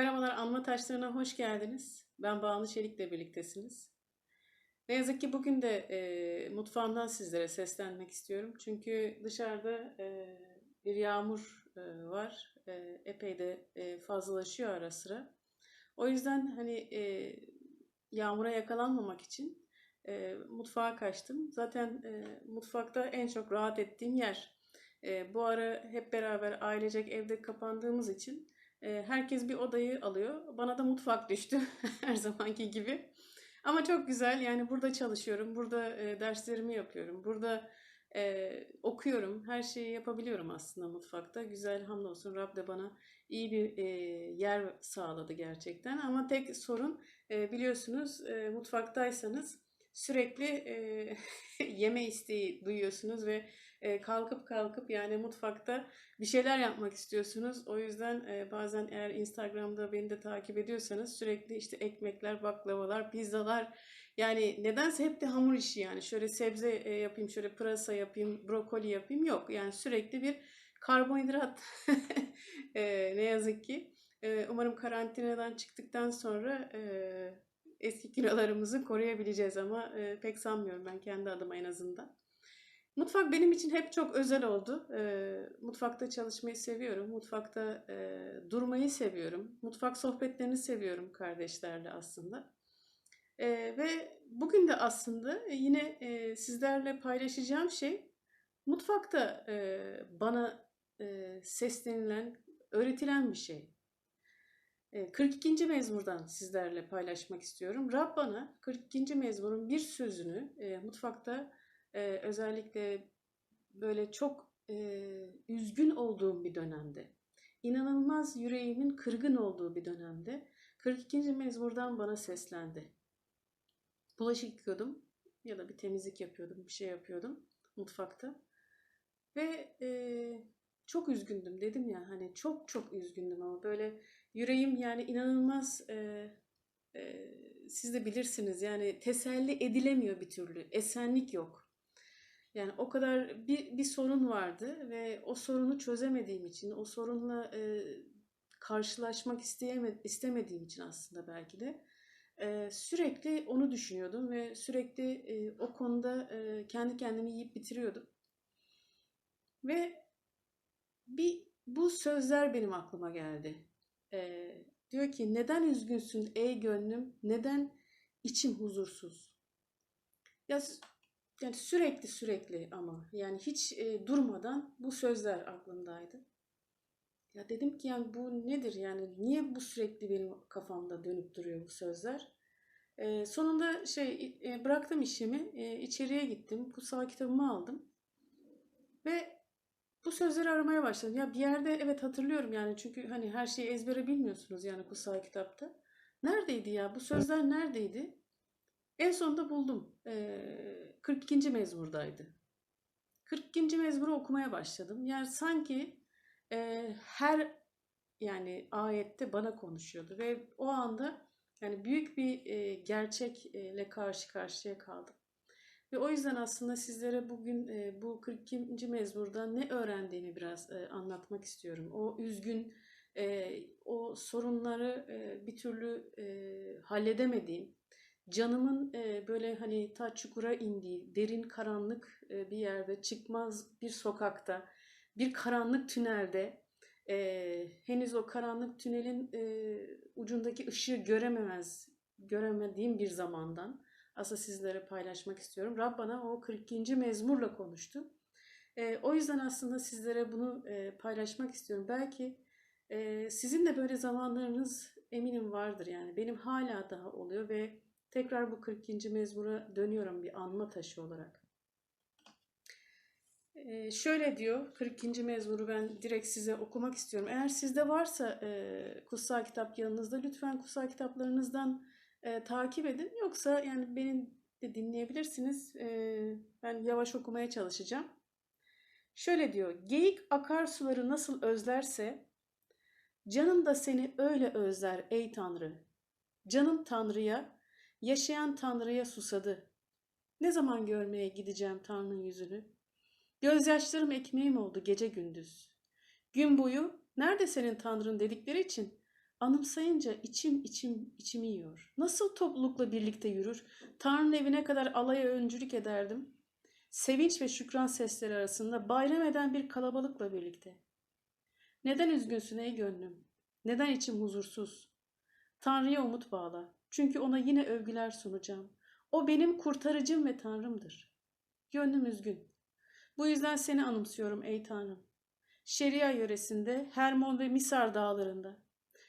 Merhabalar, Anma Taşlarına hoş geldiniz. Ben Banu Çelik'le birliktesiniz. Ne yazık ki bugün de e, mutfağımdan sizlere seslenmek istiyorum. Çünkü dışarıda e, bir yağmur e, var. E, epey de e, fazlalaşıyor ara sıra. O yüzden hani e, yağmura yakalanmamak için e, mutfağa kaçtım. Zaten e, mutfakta en çok rahat ettiğim yer. E, bu ara hep beraber ailecek evde kapandığımız için herkes bir odayı alıyor. Bana da mutfak düştü her zamanki gibi. Ama çok güzel. Yani burada çalışıyorum, burada derslerimi yapıyorum, burada okuyorum. Her şeyi yapabiliyorum aslında mutfakta. Güzel, hamdolsun Rab de bana iyi bir yer sağladı gerçekten. Ama tek sorun biliyorsunuz e, mutfaktaysanız sürekli yeme isteği duyuyorsunuz ve e, kalkıp kalkıp yani mutfakta bir şeyler yapmak istiyorsunuz. O yüzden e, bazen eğer Instagram'da beni de takip ediyorsanız sürekli işte ekmekler, baklavalar, pizzalar yani nedense hep de hamur işi yani şöyle sebze e, yapayım, şöyle pırasa yapayım, brokoli yapayım yok. Yani sürekli bir karbonhidrat e, ne yazık ki. E, umarım karantinadan çıktıktan sonra e, eski kilolarımızı koruyabileceğiz ama e, pek sanmıyorum ben kendi adıma en azından. Mutfak benim için hep çok özel oldu. E, mutfakta çalışmayı seviyorum. Mutfakta e, durmayı seviyorum. Mutfak sohbetlerini seviyorum kardeşlerle aslında. E, ve bugün de aslında yine e, sizlerle paylaşacağım şey mutfakta e, bana e, seslenilen, öğretilen bir şey. 42. mezmurdan sizlerle paylaşmak istiyorum. Rab bana 42. mezmurun bir sözünü e, mutfakta e, özellikle böyle çok e, üzgün olduğum bir dönemde, inanılmaz yüreğimin kırgın olduğu bir dönemde 42. mezmurdan bana seslendi. Bulaşık yıkıyordum ya da bir temizlik yapıyordum, bir şey yapıyordum mutfakta. Ve e, çok üzgündüm dedim ya hani çok çok üzgündüm ama böyle yüreğim yani inanılmaz e, e, siz de bilirsiniz yani teselli edilemiyor bir türlü esenlik yok. Yani o kadar bir, bir sorun vardı ve o sorunu çözemediğim için o sorunla e, karşılaşmak isteyeme, istemediğim için aslında belki de e, sürekli onu düşünüyordum ve sürekli e, o konuda e, kendi kendimi yiyip bitiriyordum. Ve bir bu sözler benim aklıma geldi. Ee, diyor ki neden üzgünsün ey gönlüm? Neden içim huzursuz? Ya yani sürekli sürekli ama yani hiç e, durmadan bu sözler aklımdaydı. Ya dedim ki yani bu nedir yani niye bu sürekli benim kafamda dönüp duruyor bu sözler? E, sonunda şey e, bıraktım işimi, e, içeriye gittim, kutsal kitabımı aldım ve bu sözleri aramaya başladım. Ya bir yerde evet hatırlıyorum yani çünkü hani her şeyi ezbere bilmiyorsunuz yani kutsal kitapta. Neredeydi ya? Bu sözler neredeydi? En sonunda buldum. Ee, 42. mezmurdaydı. 42. mezmuru okumaya başladım. Yani sanki e, her yani ayette bana konuşuyordu ve o anda yani büyük bir e, gerçekle karşı karşıya kaldım. Ve o yüzden aslında sizlere bugün e, bu 42. mezmurda ne öğrendiğimi biraz e, anlatmak istiyorum. O üzgün, e, o sorunları e, bir türlü e, halledemediğim, canımın e, böyle hani ta çukura indiği, derin karanlık e, bir yerde, çıkmaz bir sokakta, bir karanlık tünelde, e, henüz o karanlık tünelin e, ucundaki ışığı görememez, göremediğim bir zamandan aslında sizlere paylaşmak istiyorum. Rab bana o 42. mezmurla konuştu. E, o yüzden aslında sizlere bunu e, paylaşmak istiyorum. Belki e, sizin de böyle zamanlarınız eminim vardır yani. Benim hala daha oluyor ve tekrar bu 42. mezmura dönüyorum bir anma taşı olarak. E, şöyle diyor 42. mezmuru ben direkt size okumak istiyorum. Eğer sizde varsa e, kutsal kitap yanınızda lütfen kutsal kitaplarınızdan e, takip edin. Yoksa yani beni de dinleyebilirsiniz. E, ben yavaş okumaya çalışacağım. Şöyle diyor. Geyik akarsuları nasıl özlerse canım da seni öyle özler ey Tanrı. Canım Tanrı'ya, yaşayan Tanrı'ya susadı. Ne zaman görmeye gideceğim Tanrı'nın yüzünü? Gözyaşlarım ekmeğim oldu gece gündüz. Gün boyu nerede senin Tanrın dedikleri için Anımsayınca içim içim içimi yiyor. Nasıl toplulukla birlikte yürür? Tanrı'nın evine kadar alaya öncülük ederdim. Sevinç ve şükran sesleri arasında bayram eden bir kalabalıkla birlikte. Neden üzgünsün ey gönlüm? Neden içim huzursuz? Tanrı'ya umut bağla. Çünkü ona yine övgüler sunacağım. O benim kurtarıcım ve Tanrımdır. Gönlüm üzgün. Bu yüzden seni anımsıyorum ey Tanrım. Şeria yöresinde, Hermon ve Misar dağlarında.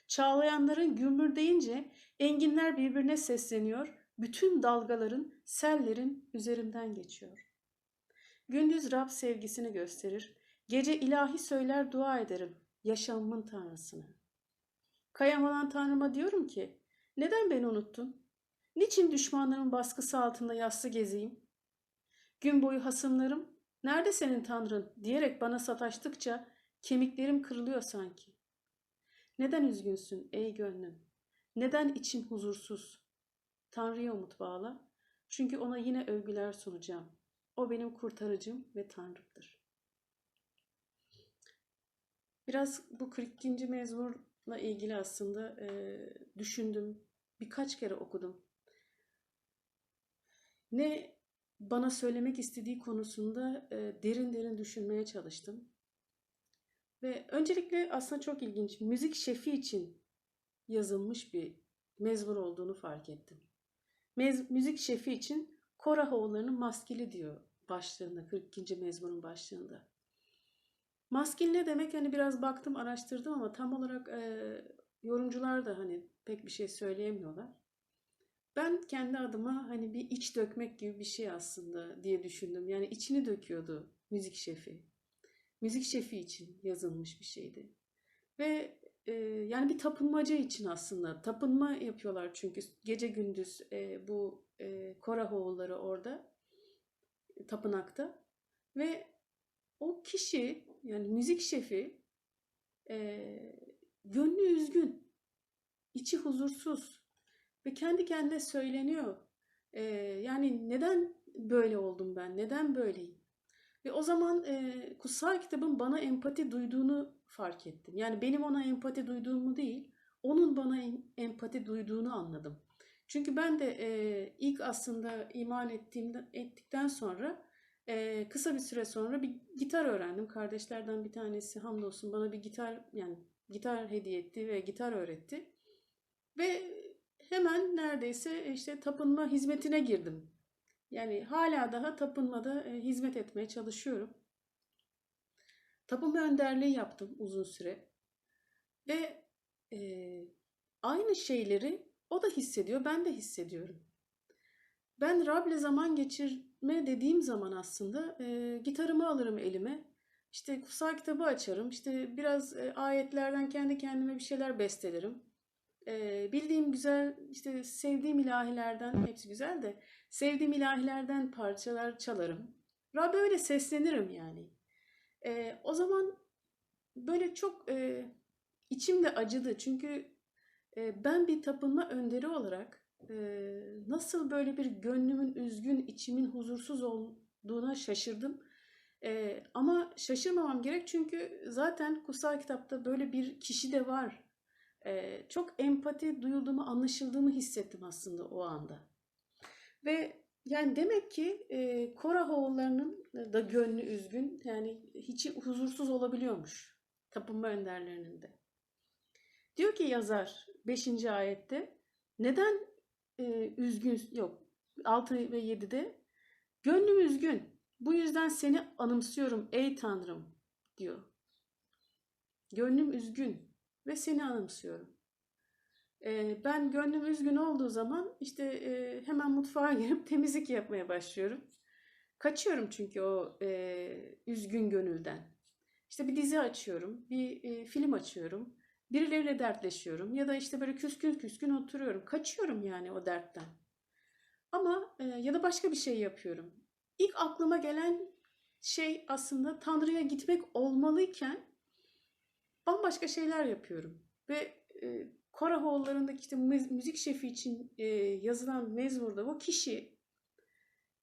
Çağlayanların gümbür deyince enginler birbirine sesleniyor, bütün dalgaların, sellerin üzerimden geçiyor. Gündüz Rab sevgisini gösterir, gece ilahi söyler dua ederim, yaşamımın Tanrısını. Kayamalan Tanrıma diyorum ki, neden beni unuttun? Niçin düşmanların baskısı altında yassı gezeyim? Gün boyu hasımlarım, nerede senin Tanrın diyerek bana sataştıkça kemiklerim kırılıyor sanki. Neden üzgünsün ey gönlüm? Neden için huzursuz? Tanrı'ya umut bağla. Çünkü ona yine övgüler sunacağım. O benim kurtarıcım ve Tanrımdır. Biraz bu 42. mezmurla ilgili aslında e, düşündüm. Birkaç kere okudum. Ne bana söylemek istediği konusunda e, derin derin düşünmeye çalıştım. Ve öncelikle aslında çok ilginç. Müzik şefi için yazılmış bir mezmur olduğunu fark ettim. Mez, müzik şefi için Korahoğullarının maskeli diyor başlığında, 42. mezmurun başlığında. Maskil ne demek? Hani biraz baktım, araştırdım ama tam olarak e, yorumcular da hani pek bir şey söyleyemiyorlar. Ben kendi adıma hani bir iç dökmek gibi bir şey aslında diye düşündüm. Yani içini döküyordu müzik şefi müzik şefi için yazılmış bir şeydi. Ve e, yani bir tapınmacı için aslında tapınma yapıyorlar çünkü gece gündüz e, bu e, Korahoğulları orada tapınakta ve o kişi yani müzik şefi e, gönlü üzgün, içi huzursuz ve kendi kendine söyleniyor. E, yani neden böyle oldum ben, neden böyleyim? Ve o zaman e, kutsal kitabın bana empati duyduğunu fark ettim. Yani benim ona empati duyduğumu değil, onun bana empati duyduğunu anladım. Çünkü ben de e, ilk aslında iman ettiğimden ettikten sonra e, kısa bir süre sonra bir gitar öğrendim. Kardeşlerden bir tanesi hamdolsun bana bir gitar yani gitar hediye etti ve gitar öğretti. Ve hemen neredeyse işte tapınma hizmetine girdim. Yani hala daha tapınmada e, hizmet etmeye çalışıyorum. Tapınma önderliği yaptım uzun süre. Ve e, aynı şeyleri o da hissediyor, ben de hissediyorum. Ben Rab'le zaman geçirme dediğim zaman aslında e, gitarımı alırım elime. İşte kutsal kitabı açarım. İşte biraz e, ayetlerden kendi kendime bir şeyler bestelerim. E, bildiğim güzel, işte sevdiğim ilahilerden, hepsi güzel de Sevdiğim ilahilerden parçalar çalarım. Rabbe öyle seslenirim yani. E, o zaman böyle çok e, içim de acıdı. Çünkü e, ben bir tapınma önderi olarak nasıl böyle bir gönlümün üzgün, içimin huzursuz olduğuna şaşırdım. E, ama şaşırmamam gerek çünkü zaten kutsal kitapta böyle bir kişi de var. E, çok empati duyulduğumu, anlaşıldığımı hissettim aslında o anda. Ve yani demek ki e, Korahoğullarının da gönlü üzgün yani hiç huzursuz olabiliyormuş tapınma önderlerinin de. Diyor ki yazar 5. ayette neden e, üzgün yok 6 ve 7'de gönlüm üzgün bu yüzden seni anımsıyorum ey Tanrım diyor. Gönlüm üzgün ve seni anımsıyorum ben gönlüm üzgün olduğu zaman işte hemen mutfağa girip temizlik yapmaya başlıyorum. Kaçıyorum çünkü o e, üzgün gönülden. İşte bir dizi açıyorum, bir e, film açıyorum, birileriyle dertleşiyorum ya da işte böyle küskün küskün oturuyorum. Kaçıyorum yani o dertten. Ama e, ya da başka bir şey yapıyorum. İlk aklıma gelen şey aslında Tanrı'ya gitmek olmalıyken bambaşka şeyler yapıyorum. Ve e, Karahoğulları'ndaki işte müzik şefi için e, yazılan mezmurda o kişi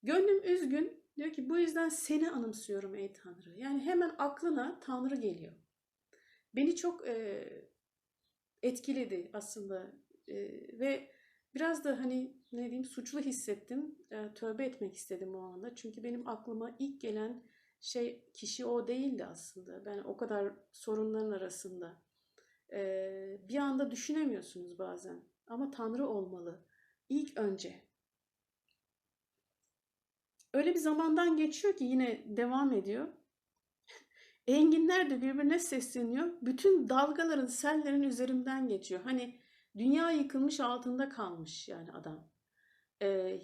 gönlüm üzgün diyor ki bu yüzden seni anımsıyorum ey Tanrı. Yani hemen aklına Tanrı geliyor. Beni çok e, etkiledi aslında. E, ve biraz da hani ne diyeyim suçlu hissettim. E, tövbe etmek istedim o anda. Çünkü benim aklıma ilk gelen şey kişi o değildi aslında. Ben o kadar sorunların arasında. E, bir anda düşünemiyorsunuz bazen. Ama Tanrı olmalı. İlk önce. Öyle bir zamandan geçiyor ki yine devam ediyor. Enginler de birbirine sesleniyor. Bütün dalgaların, sellerin üzerimden geçiyor. Hani dünya yıkılmış altında kalmış yani adam. Ee,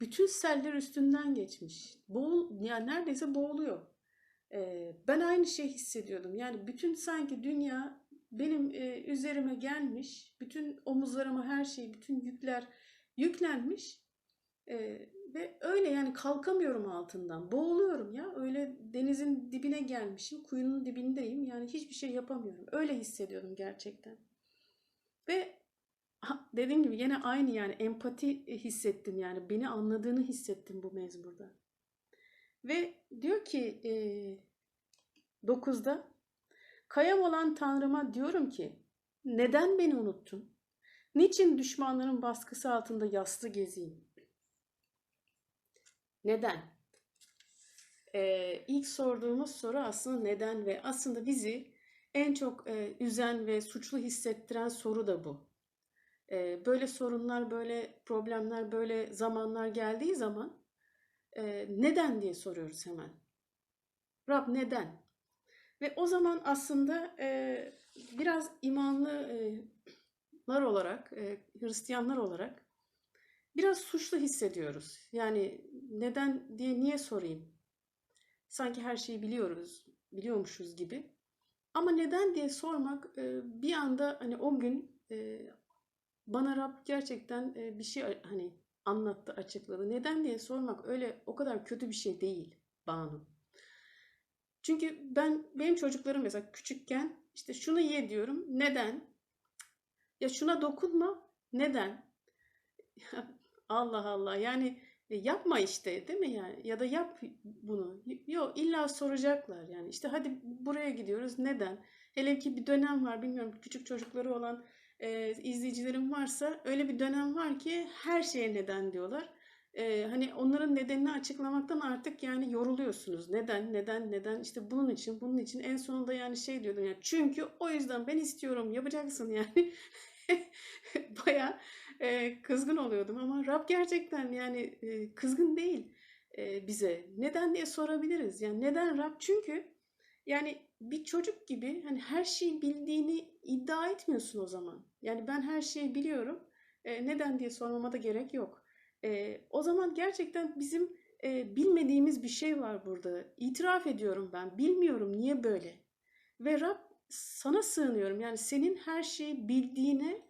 bütün seller üstünden geçmiş. Boğul, yani neredeyse boğuluyor. Ee, ben aynı şey hissediyordum. Yani bütün sanki dünya benim e, üzerime gelmiş. Bütün omuzlarıma her şey, bütün yükler yüklenmiş. Ee, ve öyle yani kalkamıyorum altından. Boğuluyorum ya. Öyle denizin dibine gelmişim. Kuyunun dibindeyim. Yani hiçbir şey yapamıyorum. Öyle hissediyordum gerçekten. Ve dediğim gibi yine aynı yani empati hissettim yani. Beni anladığını hissettim bu mezmurda. Ve diyor ki e, 9'da Kayam olan Tanrıma diyorum ki neden beni unuttun? Niçin düşmanların baskısı altında yaslı gezeyim? Neden? Ee, ilk sorduğumuz soru aslında neden ve aslında bizi en çok e, üzen ve suçlu hissettiren soru da bu. E, böyle sorunlar, böyle problemler, böyle zamanlar geldiği zaman e, neden diye soruyoruz hemen. Rab neden? Ve o zaman aslında e, biraz imanlılar olarak, e, Hristiyanlar olarak biraz suçlu hissediyoruz. Yani neden diye niye sorayım? Sanki her şeyi biliyoruz, biliyormuşuz gibi. Ama neden diye sormak e, bir anda hani o gün e, bana Rab gerçekten e, bir şey hani anlattı, açıkladı. Neden diye sormak öyle o kadar kötü bir şey değil Banu. Çünkü ben benim çocuklarım mesela küçükken işte şunu ye diyorum. Neden? Ya şuna dokunma. Neden? Allah Allah. Yani e, yapma işte değil mi yani? Ya da yap bunu. Yok illa soracaklar yani. İşte hadi buraya gidiyoruz. Neden? Hele ki bir dönem var bilmiyorum küçük çocukları olan e, izleyicilerim varsa öyle bir dönem var ki her şeye neden diyorlar. E, hani onların nedenini açıklamaktan artık yani yoruluyorsunuz. Neden, neden, neden? İşte bunun için, bunun için en sonunda yani şey diyordum yani çünkü o yüzden ben istiyorum yapacaksın yani. Baya e, kızgın oluyordum ama Rab gerçekten yani e, kızgın değil e, bize. Neden diye sorabiliriz. Yani neden Rab? Çünkü yani bir çocuk gibi hani her şeyi bildiğini iddia etmiyorsun o zaman. Yani ben her şeyi biliyorum. E, neden diye sormama da gerek yok. E, o zaman gerçekten bizim e, bilmediğimiz bir şey var burada. İtiraf ediyorum ben. Bilmiyorum niye böyle. Ve Rab sana sığınıyorum. Yani senin her şeyi bildiğine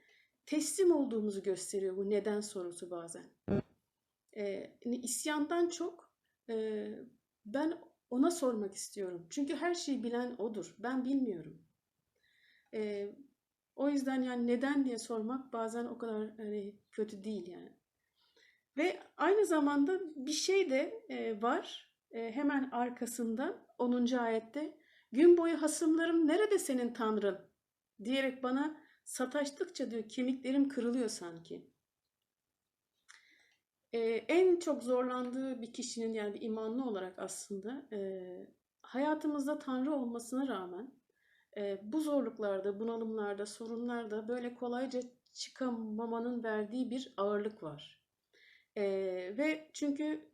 teslim olduğumuzu gösteriyor bu neden sorusu bazen. Ee, isyandan çok e, ben ona sormak istiyorum. Çünkü her şeyi bilen odur. Ben bilmiyorum. Ee, o yüzden yani neden diye sormak bazen o kadar hani, kötü değil yani. Ve aynı zamanda bir şey de e, var. E, hemen arkasında 10. ayette gün boyu hasımlarım nerede senin tanrın diyerek bana sataştıkça diyor kemiklerim kırılıyor sanki. Ee, en çok zorlandığı bir kişinin yani bir imanlı olarak aslında e, hayatımızda Tanrı olmasına rağmen e, bu zorluklarda, bunalımlarda, sorunlarda böyle kolayca çıkamamanın verdiği bir ağırlık var. E, ve çünkü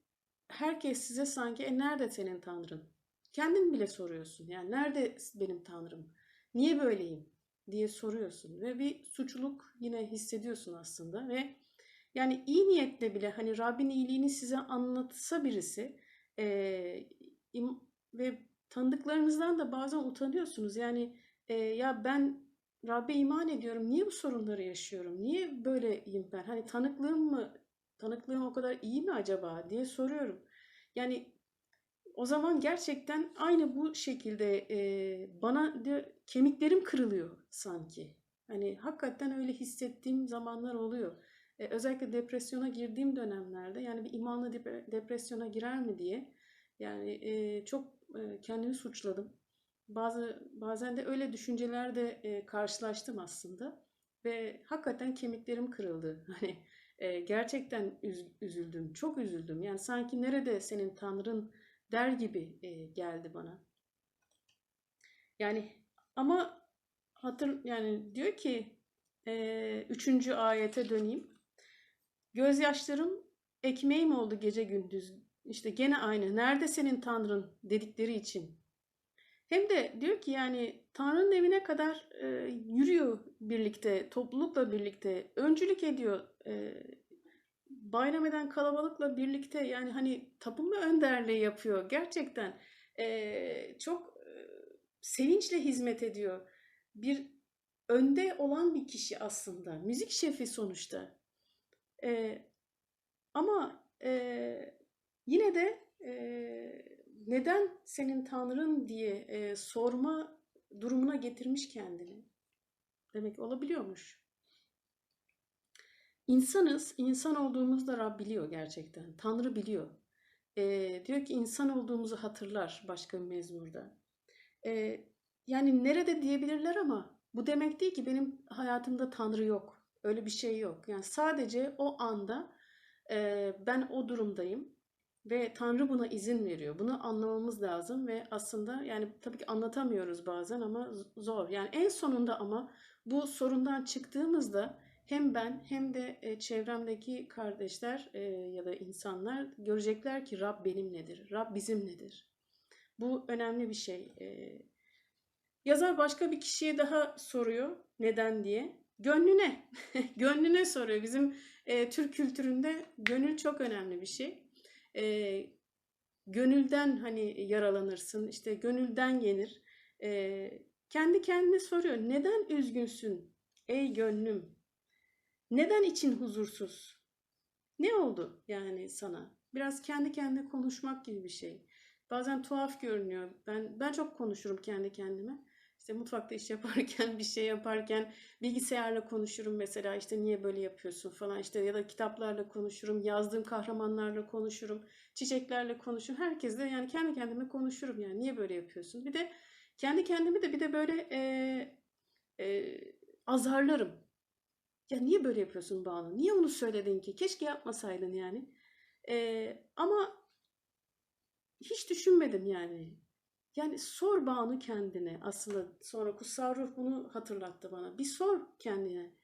herkes size sanki e nerede senin Tanrın? Kendin bile soruyorsun. Yani nerede benim Tanrım? Niye böyleyim? Diye soruyorsun ve bir suçluluk yine hissediyorsun aslında ve yani iyi niyetle bile hani Rabbin iyiliğini size anlatsa birisi e, im, ve tanıdıklarınızdan da bazen utanıyorsunuz. Yani e, ya ben Rabbe iman ediyorum. Niye bu sorunları yaşıyorum? Niye böyleyim ben? Hani tanıklığım mı tanıklığım o kadar iyi mi acaba diye soruyorum. Yani o zaman gerçekten aynı bu şekilde e, bana de, kemiklerim kırılıyor sanki. Hani hakikaten öyle hissettiğim zamanlar oluyor. E, özellikle depresyona girdiğim dönemlerde yani bir imanlı depresyona girer mi diye yani e, çok e, kendimi suçladım. Bazı bazen de öyle düşüncelerle e, karşılaştım aslında ve hakikaten kemiklerim kırıldı. Hani e, gerçekten üz- üzüldüm, çok üzüldüm. Yani sanki nerede senin Tanrın der gibi e, geldi bana. Yani ama hatır yani diyor ki e, üçüncü ayete döneyim. Gözyaşlarım ekmeğim oldu gece gündüz. İşte gene aynı. Nerede senin Tanrın dedikleri için. Hem de diyor ki yani Tanrı'nın evine kadar e, yürüyor birlikte, toplulukla birlikte, öncülük ediyor. E, bayram eden kalabalıkla birlikte yani hani tapınma önderliği yapıyor. Gerçekten e, çok e, sevinçle hizmet ediyor. Bir önde olan bir kişi aslında. Müzik şefi sonuçta. E, ama e, yine de e, neden senin Tanrın diye e, sorma durumuna getirmiş kendini. Demek olabiliyormuş. İnsanız, insan olduğumuzda Rab biliyor gerçekten. Tanrı biliyor. E, diyor ki insan olduğumuzu hatırlar başka bir mezmurda. E, yani nerede diyebilirler ama bu demek değil ki benim hayatımda Tanrı yok. Öyle bir şey yok. Yani sadece o anda e, ben o durumdayım ve Tanrı buna izin veriyor. Bunu anlamamız lazım ve aslında yani tabii ki anlatamıyoruz bazen ama zor. Yani en sonunda ama bu sorundan çıktığımızda hem ben hem de e, çevremdeki kardeşler e, ya da insanlar görecekler ki Rab benimledir. Rab bizimledir. Bu önemli bir şey. E, yazar başka bir kişiye daha soruyor neden diye. Gönlüne, gönlüne soruyor. Bizim Türk kültüründe gönül çok önemli bir şey. Gönülden hani yaralanırsın, işte gönülden yenir. Kendi kendine soruyor. Neden üzgünsün ey gönlüm? Neden için huzursuz? Ne oldu yani sana? Biraz kendi kendine konuşmak gibi bir şey. Bazen tuhaf görünüyor. Ben ben çok konuşurum kendi kendime. İşte mutfakta iş yaparken, bir şey yaparken bilgisayarla konuşurum mesela işte niye böyle yapıyorsun falan işte ya da kitaplarla konuşurum, yazdığım kahramanlarla konuşurum, çiçeklerle konuşurum. Herkesle yani kendi kendime konuşurum yani niye böyle yapıyorsun? Bir de kendi kendimi de bir de böyle e, e, azarlarım. Ya niye böyle yapıyorsun Banu? Niye onu söyledin ki? Keşke yapmasaydın yani. E, ama hiç düşünmedim yani. Yani sor Banu kendine aslında sonra kutsal ruh bunu hatırlattı bana. Bir sor kendine.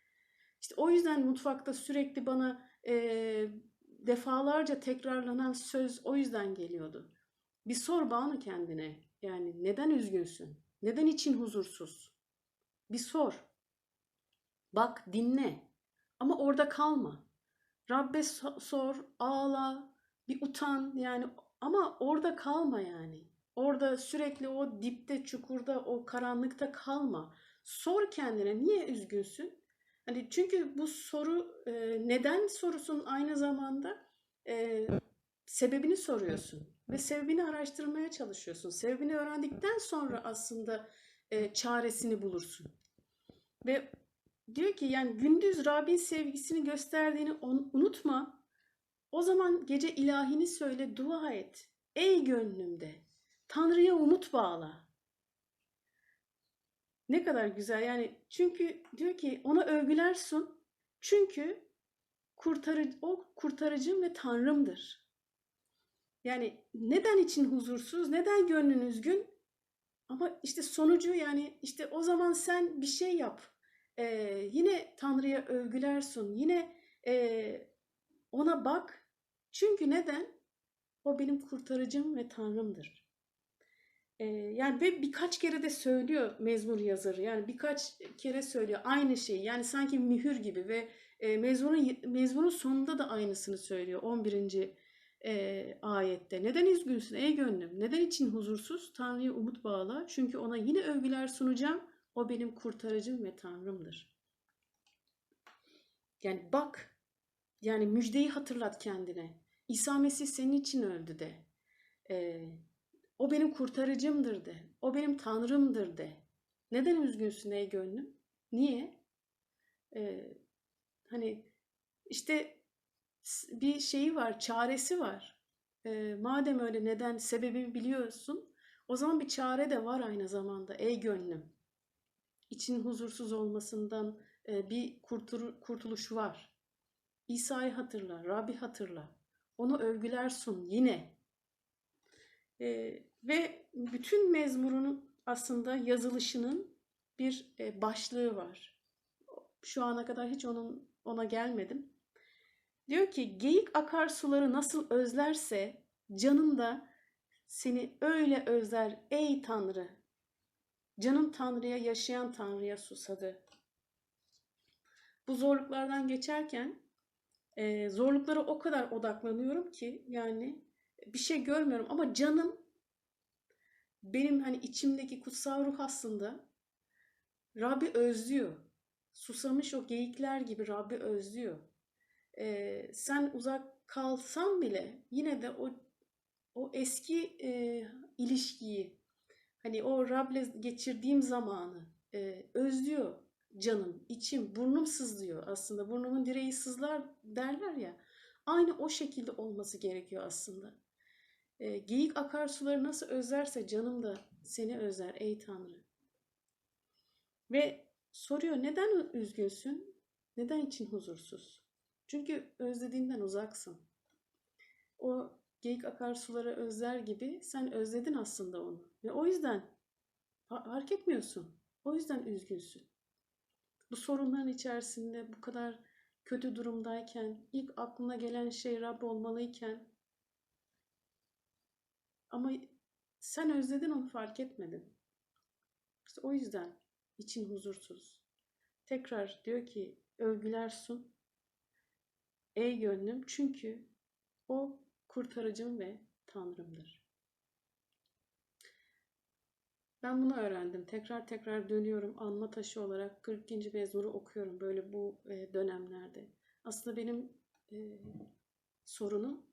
İşte o yüzden mutfakta sürekli bana e, defalarca tekrarlanan söz o yüzden geliyordu. Bir sor Banu kendine. Yani neden üzgünsün? Neden için huzursuz? Bir sor. Bak dinle. Ama orada kalma. Rabbe sor, ağla, bir utan yani ama orada kalma yani. Orada sürekli o dipte, çukurda, o karanlıkta kalma. Sor kendine niye üzgünsün? Hani çünkü bu soru e, neden sorusun aynı zamanda e, sebebini soruyorsun ve sebebini araştırmaya çalışıyorsun. Sebebini öğrendikten sonra aslında e, çaresini bulursun. Ve diyor ki yani gündüz Rabbin sevgisini gösterdiğini unutma. O zaman gece ilahini söyle, dua et. Ey gönlümde Tanrı'ya umut bağla. Ne kadar güzel yani çünkü diyor ki ona övgüler sun. Çünkü kurtarıcı, o kurtarıcım ve Tanrımdır. Yani neden için huzursuz, neden gönlün üzgün? Ama işte sonucu yani işte o zaman sen bir şey yap. Ee, yine Tanrı'ya övgüler sun. Yine e, ona bak. Çünkü neden? O benim kurtarıcım ve Tanrımdır. Ee, yani ve birkaç kere de söylüyor mezmur yazarı. Yani birkaç kere söylüyor aynı şeyi. Yani sanki mühür gibi ve e, mezmunun mezmunun sonunda da aynısını söylüyor 11. E, ayette. Neden üzgünsün ey gönlüm? Neden için huzursuz? Tanrı'ya umut bağla. Çünkü ona yine övgüler sunacağım. O benim kurtarıcım ve Tanrımdır. Yani bak. Yani müjdeyi hatırlat kendine. İsa Mesih senin için öldü de. Ee, o benim kurtarıcımdır de. O benim tanrımdır de. Neden üzgünsün ey gönlüm? Niye? Ee, hani işte bir şeyi var, çaresi var. Ee, madem öyle neden sebebi biliyorsun, O zaman bir çare de var aynı zamanda. Ey gönlüm. İçin huzursuz olmasından e, bir kurtul- kurtuluş var. İsa'yı hatırla, Rabbi hatırla. Onu övgüler sun yine. E, ve bütün mezmurunun aslında yazılışının bir e, başlığı var. Şu ana kadar hiç onun ona gelmedim. Diyor ki geyik akarsuları nasıl özlerse canın da seni öyle özler ey Tanrı. Canım Tanrı'ya, yaşayan Tanrı'ya susadı. Bu zorluklardan geçerken e, zorluklara o kadar odaklanıyorum ki yani bir şey görmüyorum ama canım benim hani içimdeki kutsal ruh aslında Rabbi özlüyor. Susamış o geyikler gibi Rabbi özlüyor. Ee, sen uzak kalsan bile yine de o o eski e, ilişkiyi hani o Rab'le geçirdiğim zamanı e, özlüyor canım, içim, burnum sızlıyor aslında. Burnumun direği sızlar derler ya. Aynı o şekilde olması gerekiyor aslında. E, geyik akarsuları nasıl özlerse canım da seni özler ey Tanrı. Ve soruyor neden üzgünsün? Neden için huzursuz? Çünkü özlediğinden uzaksın. O geyik akarsuları özler gibi sen özledin aslında onu. Ve o yüzden fark etmiyorsun. O yüzden üzgünsün. Bu sorunların içerisinde bu kadar kötü durumdayken ilk aklına gelen şey Rab olmalıyken ama sen özledin onu fark etmedin. İşte o yüzden için huzursuz. Tekrar diyor ki övgüler sun. Ey gönlüm çünkü o kurtarıcım ve Tanrımdır. Ben bunu öğrendim. Tekrar tekrar dönüyorum. Anma taşı olarak 42. mezmuru okuyorum böyle bu e, dönemlerde. Aslında benim e, sorunum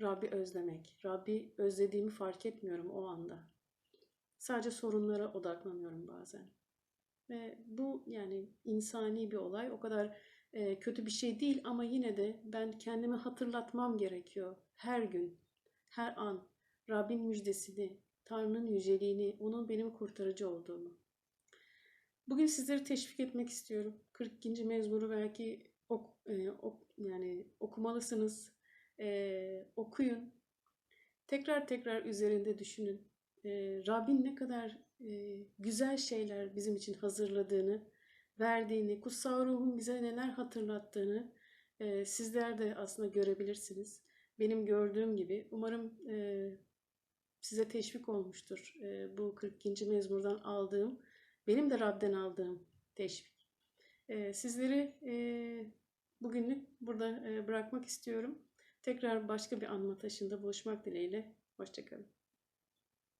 Rabbi özlemek. Rabbi özlediğimi fark etmiyorum o anda. Sadece sorunlara odaklanıyorum bazen. Ve bu yani insani bir olay. O kadar e, kötü bir şey değil ama yine de ben kendimi hatırlatmam gerekiyor. Her gün, her an Rabbin müjdesini, Tanrı'nın yüceliğini, onun benim kurtarıcı olduğumu. Bugün sizleri teşvik etmek istiyorum. 42. mezmuru belki ok, e, ok, yani okumalısınız. E, okuyun. Tekrar tekrar üzerinde düşünün. E, Rabbin ne kadar e, güzel şeyler bizim için hazırladığını, verdiğini, kutsal ruhun bize neler hatırlattığını e, sizler de aslında görebilirsiniz. Benim gördüğüm gibi. Umarım e, size teşvik olmuştur e, bu 42. mezmurdan aldığım, benim de Rab'den aldığım teşvik. E, sizleri e, bugünlük burada e, bırakmak istiyorum. Tekrar başka bir anma taşında buluşmak dileğiyle. Hoşçakalın.